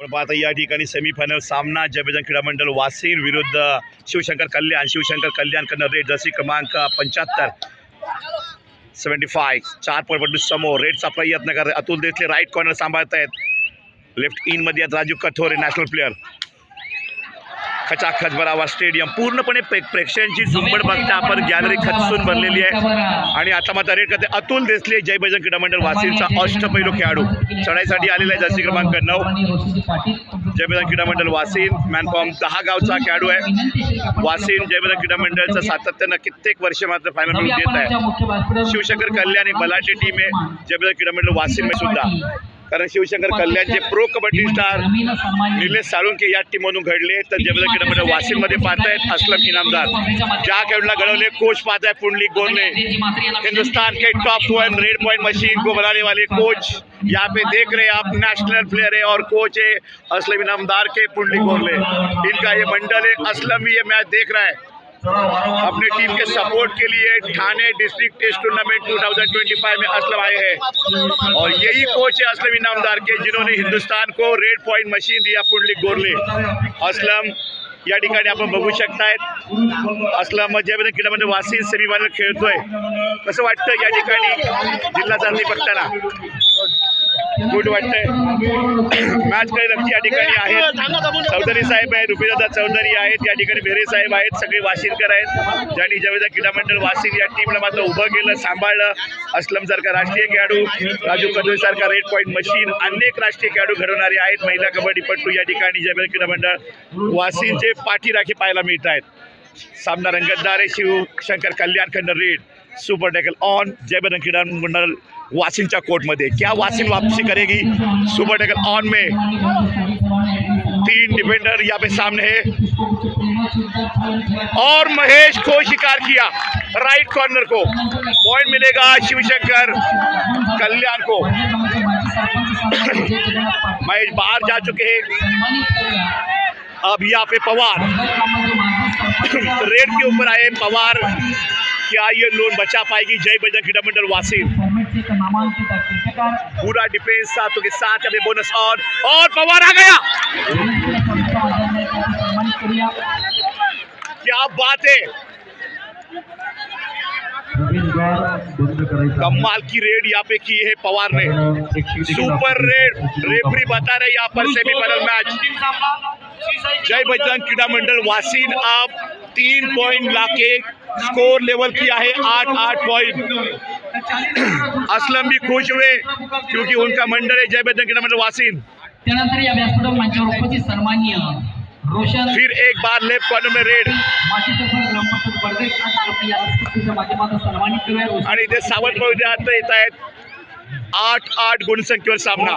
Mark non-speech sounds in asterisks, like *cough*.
पण पाहता या ठिकाणी सेमीफायनल सामना जयबजन क्रीडा मंडळ वासीन विरुद्ध शिवशंकर कल्याण. शिवशंकर कल्याण कन्नड रेड जर्सी क्रमांक पंच्याहत्तर. सेवन्टी फाय चार पॉईंट समोर. रेडचा प्रयत्न करत अतुल देसले राईट कॉर्नर सांभाळत आहेत लेफ्ट इनमध्ये आहेत राजू कठोरे नॅशनल प्लेअर खचाखच बराबर स्टेडियम. पूर्णपणे प्रे प्रेक्षकांची झुंबड बघता आपण गॅलरी खचून भरलेली आहे. आणि आता मात्र रेड करते अतुल देसले जय भजन क्रीडा मंडळ वाशिमचा अष्टपैलू खेळाडू. चढाईसाठी आलेला आहे जर्सी क्रमांक नऊ. जय भजन क्रीडा मंडळ वाशिम मॅनफॉर्म दहा गावचा खेळाडू आहे. वाशिम जय भजन क्रीडा मंडळचं सातत्यानं कित्येक वर्ष मात्र फायनल देत आहे. शिवशंकर कल्याण एक बलाढ्य टीम आहे. जय भजन क्रीडा मंडळ वाशिम सुद्धा. कारण शिवशंकर कल्याणचे प्रो कबड्डी स्टार निलेश साळुंके या टीममधून घडले. तर जयबजरंग क्रीडा मंडळ वासीनमध्ये पाहतायत असलम इनामदार. ज्या खेळूला घडवले कोच पाहताय पुंडली गोरले हिंदुस्तान के top one raid point machine को बनाने वाले कोच यहाँ पे देख रहे हैं आप नेशनल प्लेयर है और कोच है असलम इनामदार के पुंडली गोरले इनका ये मंडल है असलम भी ये मैच देख रहा है. अपने टीम के सपोर्ट के लिए ठाणे डिस्ट्रिक्ट टेस्ट टूर्नामेंट 2025 में असलम आए हैं। और यही कोच है असलम इनामदार के जिन्होंने हिंदुस्तान को रेड पॉइंट मशीन दिया पुंडलिक गोरले असलम या ठिकाणी आपण बघू शकतायत असलम जयबंद क्रीडामध्ये वासीन सेमीफायनल खेळतोय। कसं वाटतं या ठिकाणी जिल्हा चालणी बघताना? गुड वाटतंय. मॅच काही नक्की या ठिकाणी आहेत. चौधरी साहेब आहेत रुपीदादा चौधरी आहेत या ठिकाणी भेरे साहेब आहेत सगळे वाशिंदकर आहेत. ज्यांनी जवेदा क्रीडा मंडळ वाशिंद या टीमला मात्र उभं केलं सांभाळलं. असलम सारखा राष्ट्रीय खेळाडू राजू कदवे सारखा रेड पॉईंट मशीन अनेक राष्ट्रीय खेळाडू घडवणारे आहेत. महिला कबड्डीपट्टू या ठिकाणी जवेदा क्रीडा मंडळ वाशिंदचे पाठीराखी पाहायला मिळत आहेत. सामना रंगतदार आहे शिवशंकर कल्याण खंड रेड सुपर टॅकल ऑन जयबदन क्रीडा मंडळ वासिनच्या कोर्टमध्ये. क्या वासिन वापसी करेगी? सुपर टैकल ऑन में. तीन डिफेंडर यहाँ पे सामने है. और महेश को शिकार किया राइट कॉर्नर को. पॉइंट मिलेगा शिवशंकर कल्याण को. *coughs* महेश बाहर जा चुके हैं. अब यहाँ पे पवार. *coughs* रेड के ऊपर आए पवार. क्या ये लोन बचा पाएगी? जय बजरंग क्रीडा मंडल वासिन पूरा डिफेंस सातों के साथ, अभी बोनस ऑन और पवार आ गया। क्या बात है? कमाल की रेड यहाँ पे की है पवार ने। सुपर रेड रेफरी बता रहे यहाँ पर सेमीफाइनल मैच जय बजरंग क्रीडा मंडल वासीन अब तीन पॉइंट लाके स्कोर लेवल किया है आठ आठ पॉइंट असलम भी खुश हुए क्योंकि उनका मंडल है जय बजरंग मंडल रोशन फिर एक बार लेफ्ट कॉर्नर में रेड आणि आपण या स्पर्धेच्या माध्यमातून सन्मानित करूया. रोशन आणि इथे सावंत पवित्र येत आहेत. आठ आठ गुणसंख्येवर सामना.